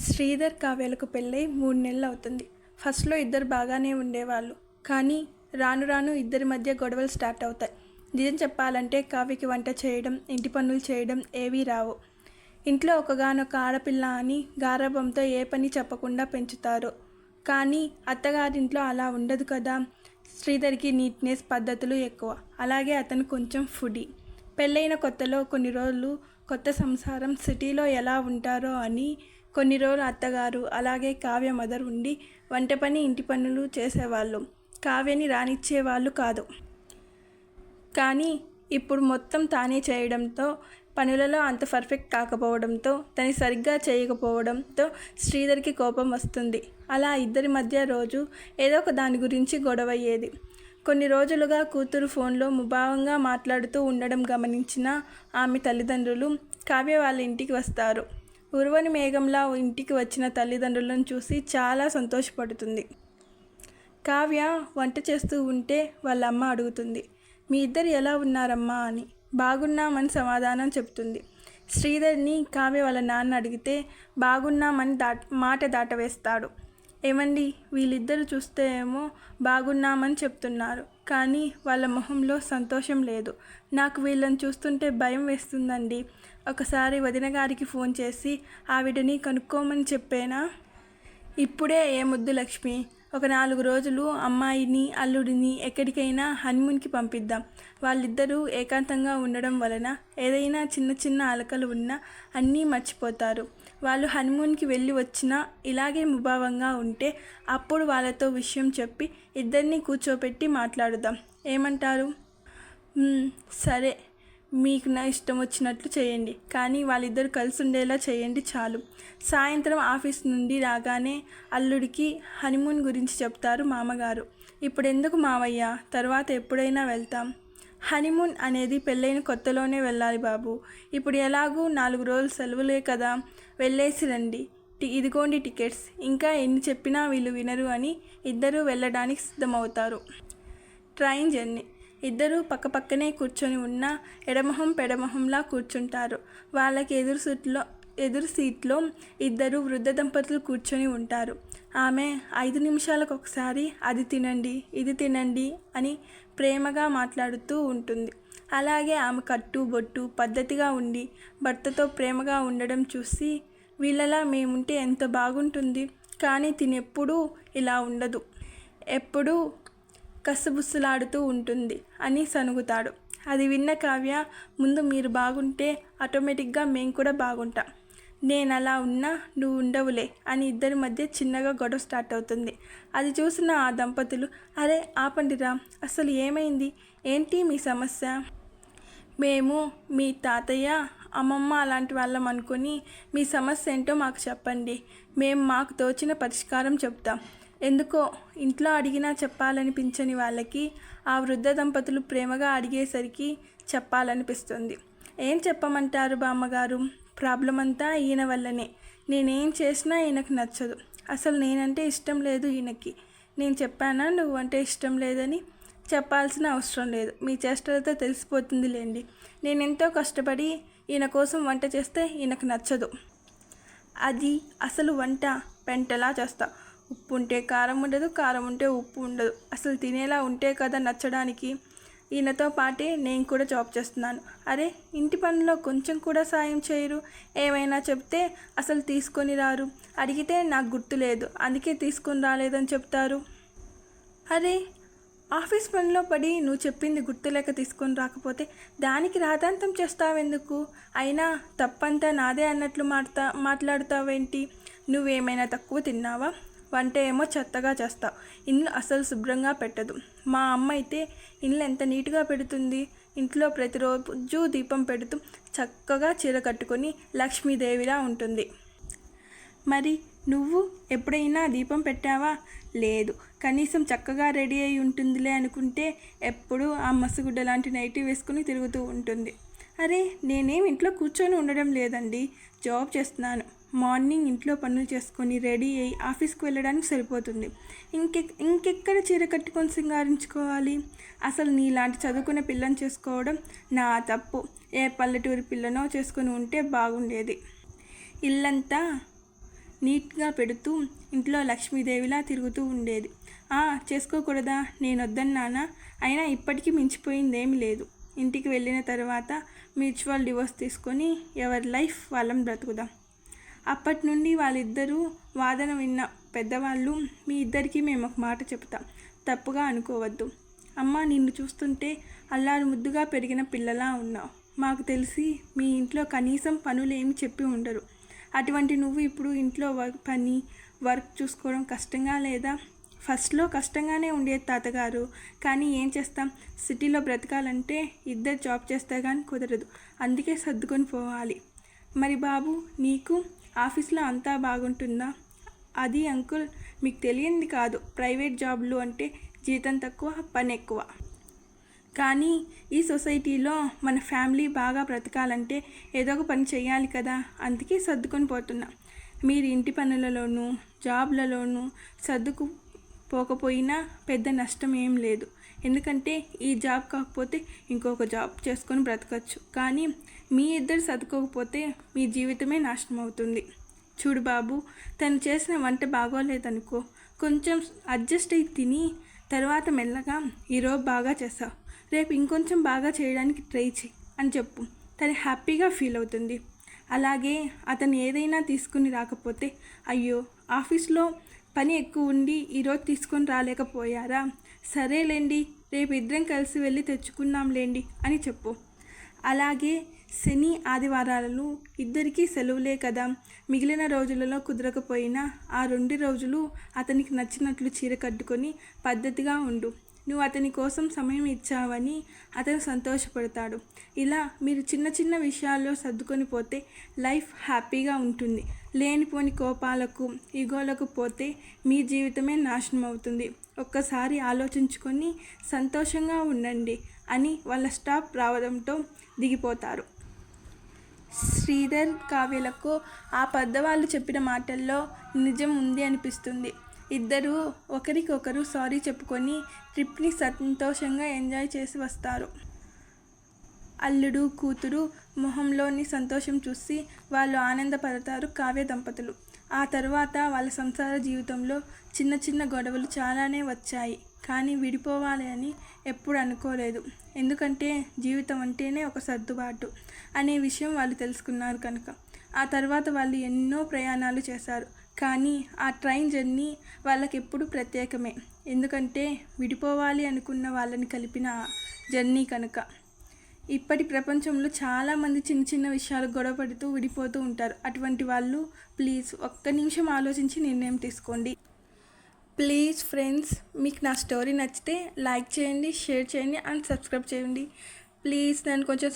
శ్రీధర్ కావ్యలకు పెళ్ళై మూడు నెలలు అవుతుంది. ఫస్ట్లో ఇద్దరు బాగానే ఉండేవాళ్ళు. కానీ రాను రాను ఇద్దరి మధ్య గొడవలు స్టార్ట్ అవుతాయి. నిజం చెప్పాలంటే కావ్యకి వంట చేయడం ఇంటి పనులు చేయడం ఏవీ రావు. ఇంట్లో ఒకగానొక ఆడపిల్ల అని గారభంతో ఏ పని చెప్పకుండా పెంచుతారు. కానీ అత్తగారింట్లో అలా ఉండదు కదా. శ్రీధర్కి నీట్నెస్ పద్ధతులు ఎక్కువ. అలాగే అతను కొంచెం ఫుడీ. పెళ్ళైన కొత్తలో కొన్ని రోజులు కొత్త సంసారం సిటీలో ఎలా ఉంటారో అని కొన్ని రోజులు అత్తగారు అలాగే కావ్య మదర్ ఉండి వంట పని ఇంటి పనులు చేసేవాళ్ళు. కావ్యని రానిచ్చేవాళ్ళు కాదు. కానీ ఇప్పుడు మొత్తం తానే చేయడంతో పనులలో అంత పర్ఫెక్ట్ కాకపోవడంతో తను సరిగ్గా చేయకపోవడంతో శ్రీధర్కి కోపం వస్తుంది. అలా ఇద్దరి మధ్య రోజు ఏదో ఒక దాని గురించి గొడవయ్యేది. కొన్ని రోజులుగా కూతురు ఫోన్లో ముభావంగా మాట్లాడుతూ ఉండడం గమనించిన ఆమె తల్లిదండ్రులు కావ్య వాళ్ళ ఇంటికి వస్తారు. ఉరువని మేఘంలా ఇంటికి వచ్చిన తల్లిదండ్రులను చూసి చాలా సంతోషపడుతుంది. కావ్య వంట చేస్తూ ఉంటే వాళ్ళ అమ్మ అడుగుతుంది మీ ఇద్దరు ఎలా ఉన్నారమ్మా? అని. బాగున్నామని సమాధానం చెప్తుంది. శ్రీధర్ని కావ్య వాళ్ళ నాన్న అడిగితే బాగున్నామని దాట మాట దాటవేస్తాడు. ఏమండి వీళ్ళిద్దరు చూస్తే ఏమో బాగున్నామని చెప్తున్నారు. కానీ వాళ్ళ మొహంలో సంతోషం లేదు. నాకు వీళ్ళని చూస్తుంటే భయం వేస్తుందండి. ఒకసారి వదిన గారికి ఫోన్ చేసి ఆవిడని కనుక్కోమని చెప్పేనా? ఇప్పుడే ఏ ముద్దు లక్ష్మి? ఒక నాలుగు రోజులు అమ్మాయిని అల్లుడిని ఎక్కడికైనా హనీమూన్కి పంపిద్దాం. వాళ్ళిద్దరూ ఏకాంతంగా ఉండడం వలన ఏదైనా చిన్న చిన్న అలకలు ఉన్నా అన్నీ మర్చిపోతారు. వాళ్ళు హనీమూన్కి వెళ్ళి వచ్చినా ఇలాగే ముభావంగా ఉంటే అప్పుడు వాళ్ళతో విషయం చెప్పి ఇద్దరిని కూర్చోపెట్టి మాట్లాడుదాం. ఏమంటారు? సరే. మీకు నా ఇష్టం వచ్చినట్లు చేయండి. కానీ వాళ్ళిద్దరు కలిసి ఉండేలా చేయండి చాలు. సాయంత్రం ఆఫీస్ నుండి రాగానే అల్లుడికి హనీమూన్ గురించి చెప్తారు మామగారు. ఇప్పుడు ఎందుకు మావయ్య? తర్వాత ఎప్పుడైనా వెళ్తాం. హనీమూన్ అనేది పెళ్ళైన కొత్తలోనే వెళ్ళాలి బాబు. ఇప్పుడు ఎలాగూ నాలుగు రోజులు సెలవులే కదా. వెళ్ళేసి రండి. టి- ఇదిగోండి టికెట్స్. ఇంకా ఎన్ని చెప్పినా వీళ్ళు వినరు అని ఇద్దరూ వెళ్ళడానికి సిద్ధమవుతారు. Train journey. ఇద్దరూ పక్కపక్కనే కూర్చొని ఉన్న ఎడమొహం పెడమొహంలా కూర్చుంటారు. వాళ్ళకి ఎదురు సీట్లో ఎదురు సీట్లో ఇద్దరు వృద్ధ దంపతులు కూర్చొని ఉంటారు. ఆమె ఐదు నిమిషాలకు ఒకసారి అది తినండి ఇది తినండి అని ప్రేమగా మాట్లాడుతూ ఉంటుంది. అలాగే ఆమె కట్టు బొట్టు పద్ధతిగా ఉండి భర్తతో ప్రేమగా ఉండడం చూసి వీళ్ళలా మేముంటే ఎంత బాగుంటుంది కానీ తినెప్పుడూ ఇలా ఉండదు. ఎప్పుడూ కసుబుస్సులాడుతూ ఉంటుంది అని సనుగుతాడు అది విన్న కావ్య ముందు మీరు బాగుంటే ఆటోమేటిక్గా మేము కూడా బాగుంటాం. నేను అలా ఉన్నా నువ్వు ఉండవులే అని ఇద్దరి మధ్య చిన్నగా గొడవ స్టార్ట్ అవుతుంది. అది చూసిన ఆ దంపతులు అరే ఆపండిరా అసలు ఏమైంది? ఏంటి మీ సమస్య? మేము మీ తాతయ్య అమ్మమ్మ అలాంటి వాళ్ళం అనుకుని మీ సమస్య ఏంటో మాకు చెప్పండి. మేము మాకు తోచిన పరిష్కారం చెప్తాం. ఎందుకో ఇంట్లో అడిగినా చెప్పాలనిపించని వాళ్ళకి ఆ వృద్ధ దంపతులు ప్రేమగా అడిగేసరికి చెప్పాలనిపిస్తుంది. ఏం చెప్పమంటారు బామ్మగారు? ప్రాబ్లం అంతా ఈయన వల్లనే. నేనేం చేసినా ఈయనకు నచ్చదు. అసలు నేనంటే ఇష్టం లేదు ఈయనకి. నేను చెప్పానా? నువ్వు అంటే ఇష్టం లేదని చెప్పాల్సిన అవసరం లేదు. మీ చేష్టలతో తెలిసిపోతుంది లేండి. నేను ఎంతో కష్టపడి ఈయన కోసం వంట చేస్తే ఈయనకు నచ్చదు. అది అసలు వంట పెంటలా చేస్తాను ఉప్పు ఉంటే కారం ఉండదు కారం ఉంటే ఉప్పు ఉండదు. అసలు తినేలా ఉంటే కదా నచ్చడానికి. ఈయనతో పాటే నేను కూడా జాబ్ చేస్తున్నాను. అరే ఇంటి పనిలో కొంచెం కూడా సాయం చేయరు. ఏమైనా చెప్తే అసలు తీసుకొని రారు. అడిగితే నాకు గుర్తు లేదు. అందుకే తీసుకొని రాలేదని చెప్తారు. అరే ఆఫీస్ పనిలో పడి నువ్వు చెప్పింది గుర్తులేక తీసుకొని రాకపోతే దానికి రాతాంతం చేస్తావెందుకు? అయినా తప్పంతా నాదే అన్నట్లు మాట్లా మాట్లాడతావేంటి? నువ్వేమైనా తక్కువ తిన్నావా? వంట ఏమో చెత్తగా చేస్తావు ఇల్లు అసలు శుభ్రంగా పెట్టదు. మా అమ్మ అయితే ఇల్లు ఎంత నీట్గా పెడుతుంది? ఇంట్లో ప్రతిరోజు దీపం పెడుతూ చక్కగా చీర కట్టుకొని లక్ష్మీదేవిలా ఉంటుంది. మరి నువ్వు ఎప్పుడైనా దీపం పెట్టావా? లేదు. కనీసం చక్కగా రెడీ అయి ఉంటుందిలే అనుకుంటే ఎప్పుడూ ఆ మసగుడ్డ లాంటి నైటీ వేసుకుని తిరుగుతూ ఉంటుంది. అరే నేనేం ఇంట్లో కూర్చొని ఉండడం లేదండి. జాబ్ చేస్తున్నాను. మార్నింగ్ ఇంట్లో పనులు చేసుకొని రెడీ అయ్యి ఆఫీస్కి వెళ్ళడానికి సరిపోతుంది. ఇంకె ఇంకెక్కడ చీర కట్టుకొని సింగారించుకోవాలి? అసలు నీలాంటి చదువుకున్న పిల్లని చేసుకోవడం నా తప్పు. ఏ పల్లెటూరి పిల్లనో చేసుకొని ఉంటే బాగుండేది. ఇల్లంతా నీట్గా పెడుతూ ఇంట్లో లక్ష్మీదేవిలా తిరుగుతూ ఉండేది. చేసుకోకూడదా? నేను వద్దన్నానా అయినా ఇప్పటికీ మించిపోయిందేమీ లేదు. ఇంటికి వెళ్ళిన తర్వాత మ్యూచువల్ డివోర్స్ తీసుకొని ఎవరి లైఫ్ వాళ్ళం బ్రతుకుదాం. అప్పటి నుండి వాళ్ళిద్దరూ వాదన విన్న పెద్దవాళ్ళు మీ ఇద్దరికీ మేము ఒక మాట చెప్తాం తప్పుగా అనుకోవద్దు. అమ్మ నిన్ను చూస్తుంటే అల్లారు ముద్దుగా పెరిగిన పిల్లలా ఉన్నావు. మాకు తెలిసి మీ ఇంట్లో కనీసం పనులు ఏమి చెప్పి ఉండరు. అటువంటి నువ్వు ఇప్పుడు ఇంట్లో వర్క్ పని వర్క్ చూసుకోవడం కష్టంగా లేదా? ఫస్ట్లో కష్టంగానే ఉండేది తాతగారు. కానీ ఏం చేస్తాం? సిటీలో బ్రతకాలంటే ఇద్దరు జాబ్ చేస్తే కానీ కుదరదు. అందుకే సర్దుకొని పోవాలి. మరి బాబు నీకు ఆఫీస్లో అంతా బాగుంటుందా? అది అంకుల్ మీకు తెలియంది కాదు. ప్రైవేట్ జాబ్లు అంటే జీతం తక్కువ పని ఎక్కువ. కానీ ఈ సొసైటీలో మన ఫ్యామిలీ బాగా బ్రతకాలంటే ఏదో ఒక పని చేయాలి కదా. అందుకే సర్దుకొని పోతున్నా. మీరు ఇంటి పనులలోనూ జాబ్లలోనూ సర్దుకు పోకపోయినా పెద్ద నష్టం ఏం లేదు. ఎందుకంటే ఈ జాబ్ కాకపోతే ఇంకొక జాబ్ చేసుకొని బ్రతకచ్చు. కానీ మీ ఇద్దరు సర్దుకోకపోతే మీ జీవితమే నాశనం అవుతుంది. చూడు బాబు తను చేసిన వంట బాగోలేదనుకో కొంచెం అడ్జస్ట్ అయి తిని తర్వాత మెల్లగా ఈరోజు బాగా చేసావు. రేపు ఇంకొంచెం బాగా చేయడానికి ట్రై చేయి అని చెప్పు. తను హ్యాపీగా ఫీల్ అవుతుంది. అలాగే అతను ఏదైనా తీసుకుని రాకపోతే అయ్యో ఆఫీస్లో పని ఎక్కువ ఉండి ఈరోజు తీసుకొని రాలేకపోయారా? సరేలేండి రేపు ఇద్దరం కలిసి వెళ్ళి తెచ్చుకుందాంలేండి అని చెప్పు. అలాగే శని ఆదివారాలలో ఇద్దరికీ సెలవులే కదా. మిగిలిన రోజులలో కుదరకపోయినా ఆ రెండు రోజులు అతనికి నచ్చినట్లు చీర కట్టుకొని పద్ధతిగా ఉండు. నువ్వు అతని కోసం సమయం ఇచ్చావని అతను సంతోషపడతాడు. ఇలా మీరు చిన్న చిన్న విషయాల్లో సర్దుకొని పోతే లైఫ్ హ్యాపీగా ఉంటుంది. లేనిపోని కోపాలకు ఇగోలకు పోతే మీ జీవితమే నాశనం అవుతుంది. ఒక్కసారి ఆలోచించుకొని సంతోషంగా ఉండండి అని వాళ్ళ స్టాప్ రావడంతో దిగిపోతారు. శ్రీధర్ కావ్యలకు ఆ పెద్దవాళ్ళు చెప్పిన మాటల్లో నిజం ఉంది అనిపిస్తుంది. ఇద్దరు ఒకరికొకరు సారీ చెప్పుకొని ట్రిప్ని సంతోషంగా ఎంజాయ్ చేసి వస్తారు. అల్లుడు కూతురు మొహంలోని సంతోషం చూసి వాళ్ళు ఆనందపడతారు కావ్య దంపతులు. ఆ తర్వాత వాళ్ళ సంసార జీవితంలో చిన్న చిన్న గొడవలు చాలానే వచ్చాయి. కానీ విడిపోవాలి అని ఎప్పుడు అనుకోలేదు. ఎందుకంటే జీవితం అంటేనే ఒక సర్దుబాటు అనే విషయం వాళ్ళు తెలుసుకున్నారు కనుక. ఆ తర్వాత వాళ్ళు ఎన్నో ప్రయాణాలు చేశారు. కానీ ఆ ట్రైన్ జర్నీ వాళ్ళకి ఎప్పుడు ప్రత్యేకమే. ఎందుకంటే విడిపోవాలి అనుకున్న వాళ్ళని కలిపిన జర్నీ కనుక. ఇప్పటి ప్రపంచంలో చాలామంది చిన్న చిన్న విషయాలు గొడవపడుతూ విడిపోతూ ఉంటారు. అటువంటి వాళ్ళు ప్లీజ్ ఒక్క నిమిషం ఆలోచించి నిర్ణయం తీసుకోండి. ప్లీజ్ ఫ్రెండ్స్ మీకు నా స్టోరీ నచ్చితే లైక్ చేయండి షేర్ చేయండి అండ్ సబ్స్క్రైబ్ చేయండి. ప్లీజ్ నన్ను కొంచెం